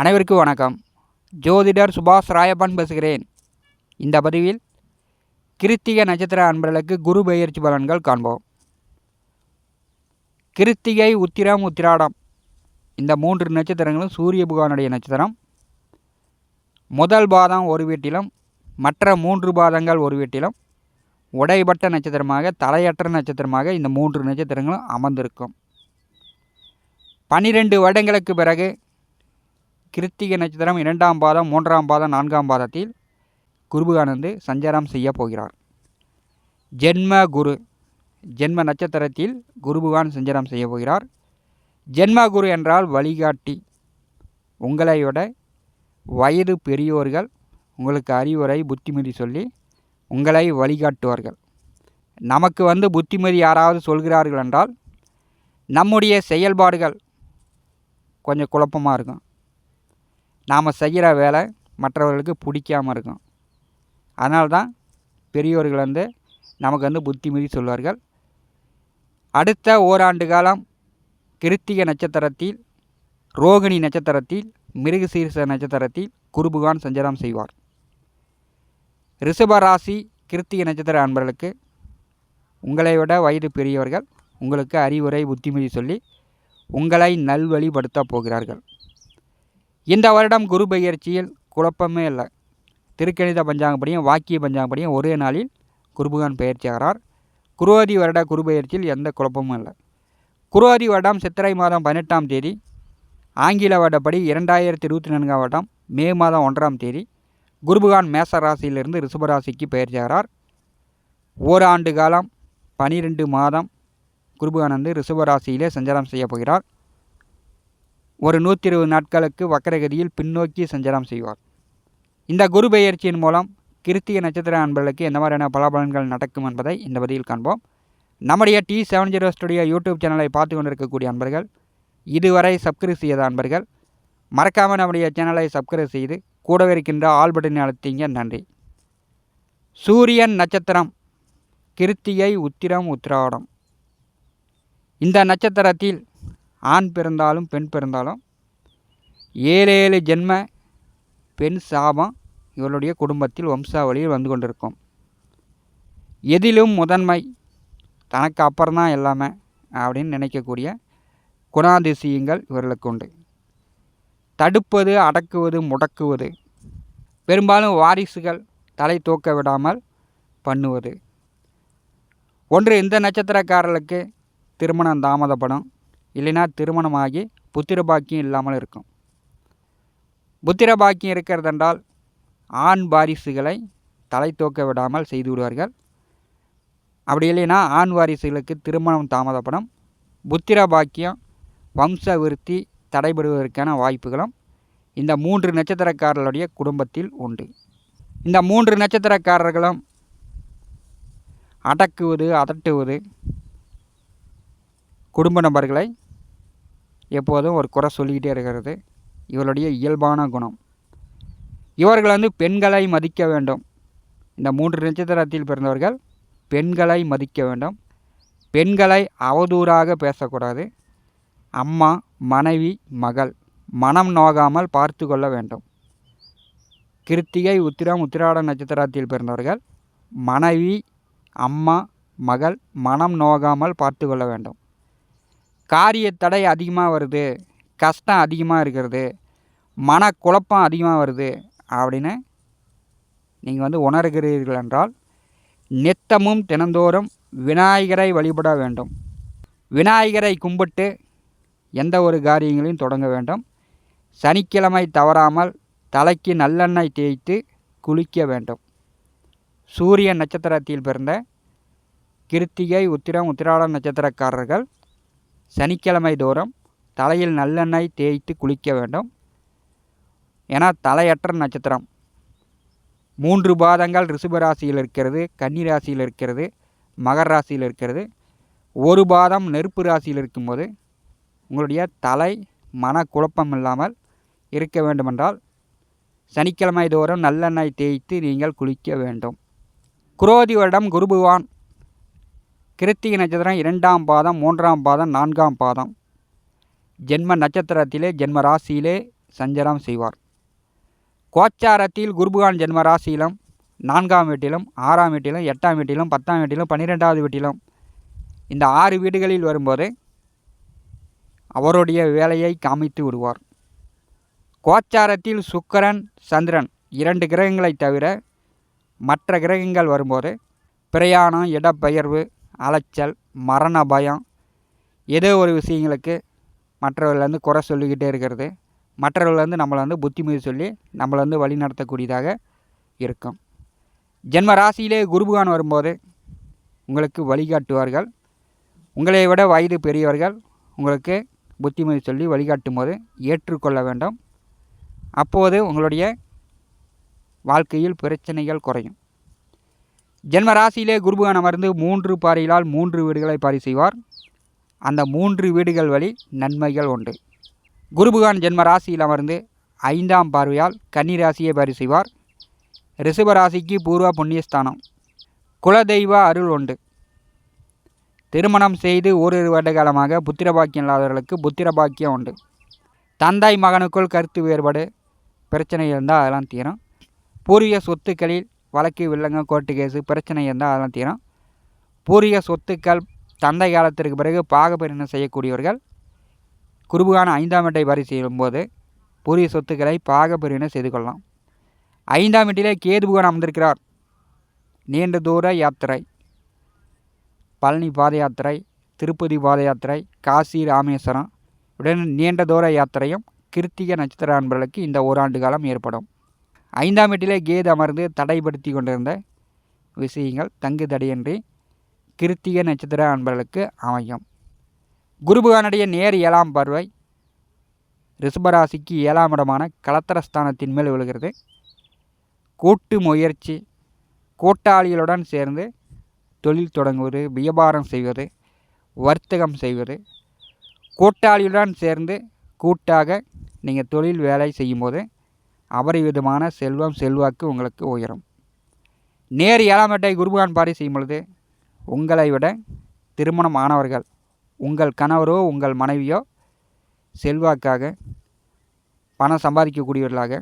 அனைவருக்கும் வணக்கம். ஜோதிடர் சுபாஷ் ராயப்பன் பேசுகிறேன். இந்த பதிவில் கிருத்திகை நட்சத்திர அன்பர்களுக்கு குரு பயிற்சி பலன்கள் காண்போம். கிருத்திகை உத்திரம் உத்திராடம். இந்த மூன்று நட்சத்திரங்களும் சூரிய புகானுடைய நட்சத்திரம். முதல் பாதம் ஒரு வீட்டிலும் மற்ற மூன்று பாதங்கள் ஒரு வீட்டிலும் உடைபட்ட நட்சத்திரமாக தலையற்ற நட்சத்திரமாக இந்த மூன்று நட்சத்திரங்களும் அமர்ந்திருக்கும். பன்னிரெண்டு வருடங்களுக்கு பிறகு கிருத்திகை நட்சத்திரம் இரண்டாம் பாதம் மூன்றாம் பாதம் நான்காம் பாதத்தில் குருபுகானந்து சஞ்சாரம் செய்ய போகிறார். ஜென்ம குரு ஜென்ம நட்சத்திரத்தில் குருபுகான் சஞ்சாரம் செய்ய போகிறார். ஜென்ம குரு என்றால் வழிகாட்டி. உங்களை விட வயது பெரியோர்கள் உங்களுக்கு அறிவுரை புத்திமதி சொல்லி உங்களை வழிகாட்டுவார்கள். நமக்கு வந்து புத்திமதி யாராவது சொல்கிறார்கள் என்றால் நம்முடைய செயல்பாடுகள் கொஞ்சம் குழப்பமாக இருக்கும். நாம் செய்கிற வேலை மற்றவர்களுக்கு பிடிக்காமல் இருக்கும். அதனால தான் பெரியோர்கள் வந்து நமக்கு வந்து புத்திமதி சொல்வார்கள். அடுத்த ஓராண்டு காலம் கிருத்திக நட்சத்திரத்தில் ரோகிணி நட்சத்திரத்தில் மிருகசீர்ஷ நட்சத்திரத்தில் குருபுகான் சஞ்சாரம் செய்வார். ரிஷப ராசி நட்சத்திர அன்பர்களுக்கு உங்களை விட வயது பெரியவர்கள் உங்களுக்கு அறிவுரை புத்திமதி சொல்லி உங்களை நல்வழிப்படுத்தப் போகிறார்கள். இந்த வருடம் குரு பெயர்ச்சியில் குழப்பமே இல்லை. திருக்கணித பஞ்சாங்கப்படியும் வாக்கிய பஞ்சாங்கப்படியும் ஒரே நாளில் குருபகான் பெயர்ச்சியாகிறார் குருவாதி வருட குரு பெயர்ச்சியில் எந்த குழப்பமும் இல்லை. குருவாதி வருடம் சித்திரை மாதம் பதினெட்டாம் தேதி ஆங்கில வருடப்படி இரண்டாயிரத்தி இருபத்தி நான்காம் வருடம் மே மாதம் ஒன்றாம் தேதி குருபகான் மேச ராசியிலிருந்து ரிஷபராசிக்கு பெயர்ச்சியாகிறார் ஓராண்டு காலம் பனிரெண்டு மாதம் குருபகான் வந்து ரிஷபராசியிலே சஞ்சாரம் செய்ய போகிறார். ஒரு நூற்றி இருபது நாட்களுக்கு வக்கரகதியில் பின்னோக்கி சஞ்சாரம் செய்வார். இந்த குரு பெயர்ச்சியின் மூலம் கிருத்திக நட்சத்திர அன்பர்களுக்கு எந்த மாதிரியான பலாபலன்கள் நடக்கும் என்பதை இந்த பதிவில் காண்போம். நம்முடைய T seven zero studio YouTube சேனலை பார்த்து கொண்டிருக்கக்கூடிய அன்பர்கள் இதுவரை சப்ஸ்கிரைப் செய்யாத அன்பர்கள் மறக்காமல் நம்முடைய சேனலை சப்ஸ்கிரைப் செய்து கூடவே இருக்கின்ற ஆல் பட்டனை அழுத்திங்க. நன்றி. சூரியன் நட்சத்திரம் கிருத்திகை உத்திரம் உத்திராடம். இந்த நட்சத்திரத்தில் ஆண் பிறந்தாலும் பெண் பிறந்தாலும் ஏழு ஏழு ஜென்ம பெண் சாபம் இவருடைய குடும்பத்தில் வம்சாவளியில் வந்து கொண்டிருக்கும். எதிலும் முதன்மை தனக்கு அப்புறம்தான் எல்லாமே அப்படின்னு நினைக்கக்கூடிய குணாதிசயங்கள் இவர்களுக்கு உண்டு. தடுப்பது அடக்குவது முடக்குவது பெரும்பாலும் வாரிசுகள் தலை தூக்க விடாமல் பண்ணுவது. ஒன்று இந்த நட்சத்திரக்காரர்களுக்கு திருமணம் தாமதப்படும். இல்லைன்னா திருமணமாகி புத்திர பாக்கியம் இல்லாமல் இருக்கும். புத்திர பாக்கியம் இருக்கிறதென்றால் ஆண் வாரிசுகளை தலை தூக்க விடாமல் செய்து விடுவார்கள். அப்படி இல்லைன்னா ஆண் வாரிசுகளுக்கு திருமணம் தாமதப்படும். புத்திர பாக்கியம் வம்ச விருத்தி தடைபடுவதற்கான வாய்ப்புகளும் இந்த மூன்று நட்சத்திரக்காரர்களுடைய குடும்பத்தில் உண்டு. இந்த மூன்று நட்சத்திரக்காரர்களும் அடக்குவது அதட்டுவது குடும்ப நபர்களை எப்போதும் ஒரு குறை சொல்லிக்கிட்டே இருக்கிறது. இவருடைய இயல்பான குணம். இவர்கள் வந்து பெண்களை மதிக்க வேண்டும். இந்த மூன்று நட்சத்திரத்தில் பிறந்தவர்கள் பெண்களை மதிக்க வேண்டும். பெண்களை அவதூறாக பேசக்கூடாது. அம்மா மனைவி மகள் மனம் நோகாமல் பார்த்து கொள்ள வேண்டும். கிருத்திகை உத்திரம் உத்திராட நட்சத்திரத்தில் பிறந்தவர்கள் மனைவி அம்மா மகள் மனம் நோகாமல் பார்த்து கொள்ள வேண்டும். காரிய தடை அதிகமாக வருது கஷ்டம் அதிகமாக இருக்கிறது மனக்குழப்பம் அதிகமாக வருது அப்படின்னு நீங்கள் வந்து உணர்கிறீர்கள் என்றால் நித்தமும் தினந்தோறும் விநாயகரை வழிபட வேண்டும். விநாயகரை கும்பிட்டு எந்த ஒரு காரியங்களையும் தொடங்க வேண்டும். சனிக்கிழமை தவறாமல் தலைக்கு நல்லெண்ணெய் தேய்த்து குளிக்க வேண்டும். சூரிய நட்சத்திரத்தில் பிறந்த கிருத்திகை உத்திரம் உத்திராட நட்சத்திரக்காரர்கள் சனிக்கிழமை தோறும் தலையில் நல்லெண்ணெய் தேய்த்து குளிக்க வேண்டும். ஏன்னா தலையற்ற நட்சத்திரம். மூன்று பாதங்கள் ரிஷபராசியில் இருக்கிறது கன்னி ராசியில் இருக்கிறது மகர ராசியில் இருக்கிறது. ஒரு பாதம் நெருப்பு ராசியில் இருக்கும்போது உங்களுடைய தலை மன குழப்பம் இல்லாமல் இருக்க வேண்டுமென்றால் சனிக்கிழமை தோறும் நல்லெண்ணெய் தேய்த்து நீங்கள் குளிக்க வேண்டும். குரோதி வருடம் குருபுவான் கிருத்திகை நட்சத்திரம் இரண்டாம் பாதம் மூன்றாம் பாதம் நான்காம் பாதம். ஜென்ம நட்சத்திரத்திலே ஜென்ம ராசியிலே சஞ்சாரம் செய்வார். கோச்சாரத்தில் குருபுகான் ஜென்ம ராசியிலும் நான்காம் வீட்டிலும் ஆறாம் வீட்டிலும் எட்டாம் வீட்டிலும் பத்தாம் வீட்டிலும் பன்னிரெண்டாவது வீட்டிலும் இந்த ஆறு வீடுகளில் வரும்போது அவருடைய வேலையை காமித்து விடுவார். கோச்சாரத்தில் சுக்கரன் சந்திரன் இரண்டு கிரகங்களை தவிர மற்ற கிரகங்கள் வரும்போது பிரயாணம் இடப்பெயர்வு அலைச்சல் மரண பயம் ஏதோ ஒரு விஷயங்களுக்கு மற்றவர்கள்லேருந்து குறை சொல்லிக்கிட்டே இருக்கிறது. மற்றவர்கள் நம்மளை வந்து புத்திமதி சொல்லி நம்மளை வந்து வழி நடத்தக்கூடியதாக இருக்கும். ஜென்ம ராசியிலே குருபகான் வரும்போது உங்களுக்கு வழிகாட்டுவார்கள். உங்களை விட வயது பெரியவர்கள் உங்களுக்கு புத்திமதி சொல்லி வழிகாட்டும் போது ஏற்றுக்கொள்ள வேண்டும். அப்போது உங்களுடைய வாழ்க்கையில் பிரச்சனைகள் குறையும். ஜென்ம ராசியிலே குருபகான் அமர்ந்து மூன்று பாறையிலால் மூன்று வீடுகளை பாரி செய்வார். அந்த மூன்று வீடுகள் வழி நன்மைகள் உண்டு. குருபகான் ஜென்ம ராசியில் அமர்ந்து ஐந்தாம் பார்வையால் கன்னி ராசியை பாரி செய்வார். ரிஷபராசிக்கு பூர்வ புண்ணியஸ்தானம். குலதெய்வ அருள் உண்டு. திருமணம் செய்து ஓரிரு வருட காலமாக புத்திர பாக்கியம் இல்லாதவர்களுக்கு புத்திர பாக்கியம் உண்டு. தந்தை மகனுக்குள் கருத்து வேறுபாடு பிரச்சனை இருந்தால் அதெல்லாம் தீரும். பூர்வீக சொத்துக்களில் வழக்கு வில்லங்க கோர்ட்டு கேஸு பிரச்சனை இருந்தால் அதெல்லாம் தீரும். பூர்வீக சொத்துக்கள் தந்தை காலத்திற்கு பிறகு பாகப்பரிணம் செய்யக்கூடியவர்கள் குருபுகான ஐந்தாம் வீட்டை வரி செய்யும்போது பூரிய சொத்துக்களை பாகப்பரிணம் செய்து கொள்ளலாம். ஐந்தாம் வீட்டிலே கேதுபுகான் அமர்ந்திருக்கிறார். நீண்ட தூர யாத்திரை. பழனி பாத யாத்திரை திருப்பதி பாத யாத்திரை காசி ராமேஸ்வரம். உடன் நீண்ட தூர யாத்திரையும் கிருத்திக நட்சத்திர அன்பர்களுக்கு இந்த ஓராண்டு காலம் ஏற்படும். ஐந்தாம் வீட்டிலே கேது அமர்ந்து தடைப்படுத்தி கொண்டிருந்த விஷயங்கள் தங்கு தடையின்றி கிருத்திக நட்சத்திர அன்பர்களுக்கு அமையும். குருபகானுடைய நேர் ஏழாம் பார்வை ரிஷபராசிக்கு ஏழாம் இடமான கலத்தரஸ்தானத்தின் மேல் விழுகிறது. கூட்டு முயற்சி கூட்டாளிகளுடன் சேர்ந்து தொழில் தொடங்குவது வியாபாரம் செய்வது வர்த்தகம் செய்வது கூட்டாளியுடன் சேர்ந்து கூட்டாக நீங்கள் தொழில் வேலை செய்யும்போது அபரிவிதமான செல்வம் செல்வாக்கு உங்களுக்கு உயரும். நேர் ஏழாம் எட்டை குருபகான் பாரி செய்யும் பொழுது உங்களை விட திருமணம் ஆனவர்கள் உங்கள் கணவரோ உங்கள் மனைவியோ செல்வாக்காக பணம் சம்பாதிக்கக்கூடியவர்களாக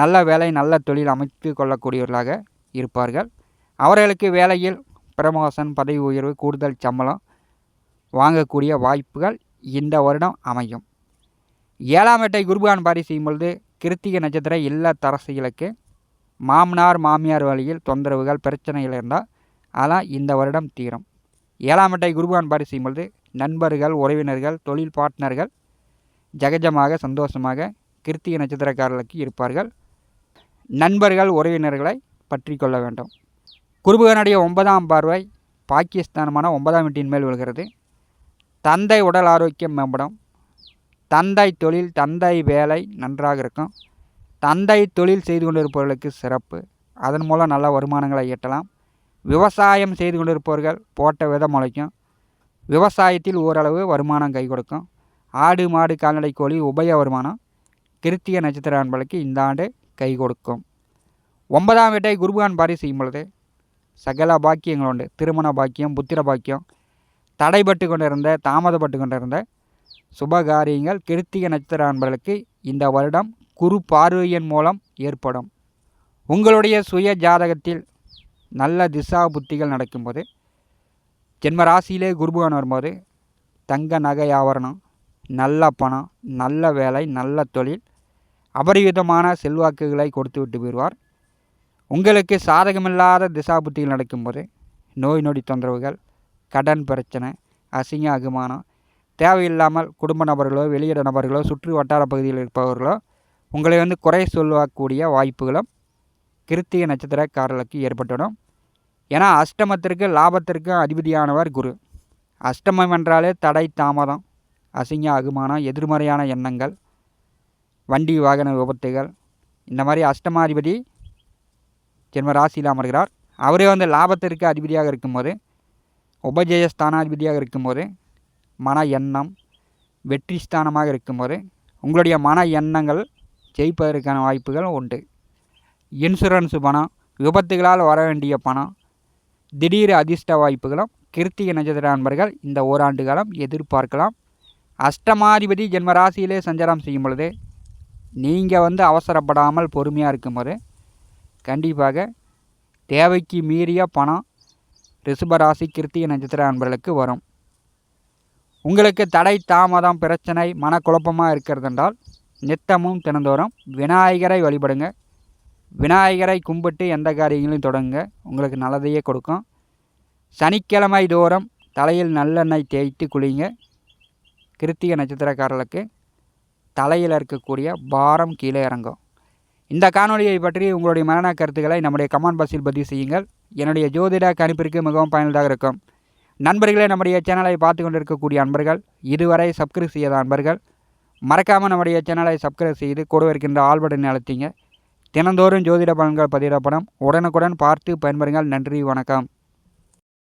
நல்ல வேலை நல்ல தொழில் அமைத்து கொள்ளக்கூடியவர்களாக இருப்பார்கள். அவர்களுக்கு வேலையில் பிரமோசன் பதவி உயர்வு கூடுதல் சம்பளம் வாங்கக்கூடிய வாய்ப்புகள் இந்த வருடம் அமையும். ஏழாம் எட்டை குருபான் பாரி செய்யும் பொழுது கிருத்திகை நட்சத்திர இல்ல தரசிகளுக்கு மாமனார் மாமியார் வழியில் தொந்தரவுகள் பிரச்சனைகள் இருந்தால் அதெல்லாம் இந்த வருடம் தீரும். ஏழாம் அட்டை குருபான் பாரி செய்யும் பொழுது நண்பர்கள் உறவினர்கள் தொழில் பார்ட்னர்கள் ஜகஜமாக சந்தோஷமாக கிருத்திகை நட்சத்திரக்காரர்களுக்கு இருப்பார்கள். நண்பர்கள் உறவினர்களை பற்றி கொள்ள வேண்டும். குருபகனுடைய ஒன்பதாம் பார்வை பாகிஸ்தானமான ஒன்பதாம் வீட்டின் மேல் விழுகிறது. தந்தை உடல் ஆரோக்கியம் மேம்படும். தந்தை தொழில் தந்தை வேலை நன்றாக இருக்கும். தந்தை தொழில் செய்து கொண்டிருப்பவர்களுக்கு சிறப்பு. அதன் மூலம் நல்ல வருமானங்களை ஈட்டலாம். விவசாயம் செய்து கொண்டிருப்பவர்கள் போட்ட விதம் முளைக்கும். விவசாயத்தில் ஓரளவு வருமானம் கை கொடுக்கும். ஆடு மாடு கால்நடை கோழி உபய வருமானம் கிருத்திய நட்சத்திர அன்பளுக்கு இந்த ஆண்டு கை கொடுக்கும். ஒன்பதாம் வீட்டை குருபான் பாரி செய்யும் பொழுது சகல பாக்கியங்கள் உண்டு. திருமண பாக்கியம் புத்திர பாக்கியம் தடைப்பட்டு கொண்டிருந்த தாமதப்பட்டு கொண்டிருந்த சுபகாரியங்கள் கிருத்திக நட்சத்திர அன்பர்களுக்கு இந்த வருடம் குரு பார்வையின் மூலம் ஏற்படும். உங்களுடைய சுய ஜாதகத்தில் நல்ல திசா புத்திகள் நடக்கும்போது ஜென்ம ராசியிலே வரும்போது தங்க நகை ஆவரணம் நல்ல பணம் நல்ல வேலை நல்ல தொழில் அபரிவிதமான செல்வாக்குகளை கொடுத்து விட்டு போயிடுவார். உங்களுக்கு சாதகமில்லாத திசா புத்திகள் நடக்கும்போது நோய் நொடி தொந்தரவுகள் கடன் பிரச்சனை அசிங்க அகுமானம் தேவையில்லாமல் குடும்ப நபர்களோ வெளியிட நபர்களோ சுற்று வட்டார பகுதியில் இருப்பவர்களோ உங்களை வந்து குறை சொல்லக்கூடிய வாய்ப்புகளும் கிருத்திக நட்சத்திரக்காரர்களுக்கு ஏற்பட்டுடும் ஏன்னா அஷ்டமத்திற்கு லாபத்திற்கும் அதிபதியானவர் குரு. அஷ்டமம் என்றாலே தடை தாமதம் அசிங்க அகுமானம் எதிர்மறையான எண்ணங்கள் வண்டி வாகன விபத்துகள். இந்த மாதிரி அஷ்டமாதிபதி ஜென்ம ராசியில் அமர்கிறார். அவரே வந்து லாபத்திற்கு அதிபதியாக இருக்கும்போது உபஜய ஸ்தானாதிபதியாக இருக்கும்போது மன எண்ணம் வெற்றி ஸ்தானமாக இருக்கும்போது உங்களுடைய மன எண்ணங்கள் ஜெயிப்பதற்கான வாய்ப்புகள் உண்டு. இன்சூரன்ஸு பணம் விபத்துகளால் வர வேண்டிய பணம் திடீர் அதிர்ஷ்ட வாய்ப்புகளும் கிருத்திக நட்சத்திர நண்பர்கள் இந்த ஓராண்டு காலம் எதிர்பார்க்கலாம். அஷ்டமாதிபதி ஜென்ம ராசியிலே சஞ்சாரம் செய்யும் பொழுது நீங்கள் வந்து அவசரப்படாமல் பொறுமையாக இருக்கும்போது கண்டிப்பாக தேவைக்கு மீறிய பணம் ரிஷபராசி கிருத்திக நட்சத்திர நண்பர்களுக்கு வரும். உங்களுக்கு தடை தாமதம் பிரச்சனை மனக்குழப்பமாக இருக்கிறதென்றால் நித்தமும் தினந்தோறும் விநாயகரை வழிபடுங்க. விநாயகரை கும்பிட்டு எந்த காரியங்களையும் தொடங்குங்க உங்களுக்கு நல்லதையே கொடுக்கும். சனிக்கிழமை தோறும் தலையில் நல்லெண்ணெய் தேய்த்து குளிங்க. கிருத்திக நட்சத்திரக்காரர்களுக்கு தலையில் இருக்கக்கூடிய பாரம் கீழே இறங்கும். இந்த காணொலியை பற்றி உங்களுடைய மரண கருத்துக்களை நம்முடைய கமெண்ட் பாக்ஸில் பதிவு செய்யுங்கள். என்னுடைய ஜோதிட கணிப்பிற்கு மிகவும் பயனுள்ளதாக இருக்கும். நண்பர்களே நம்முடைய சேனலை பார்த்து கொண்டிருக்கக்கூடிய அன்பர்கள் இதுவரை சப்ஸ்கிரைப் செய்யாத அன்பர்கள் மறக்காமல் நம்முடைய சேனலை சப்ஸ்கிரைப் செய்து கூட இருக்கின்ற ஆல்படன் அழுத்திங்க தினந்தோறும் ஜோதிட பலன்கள் பதிவிடப்படும். உடனுக்குடன் பார்த்து பயன்பெறுங்கள். நன்றி வணக்கம்.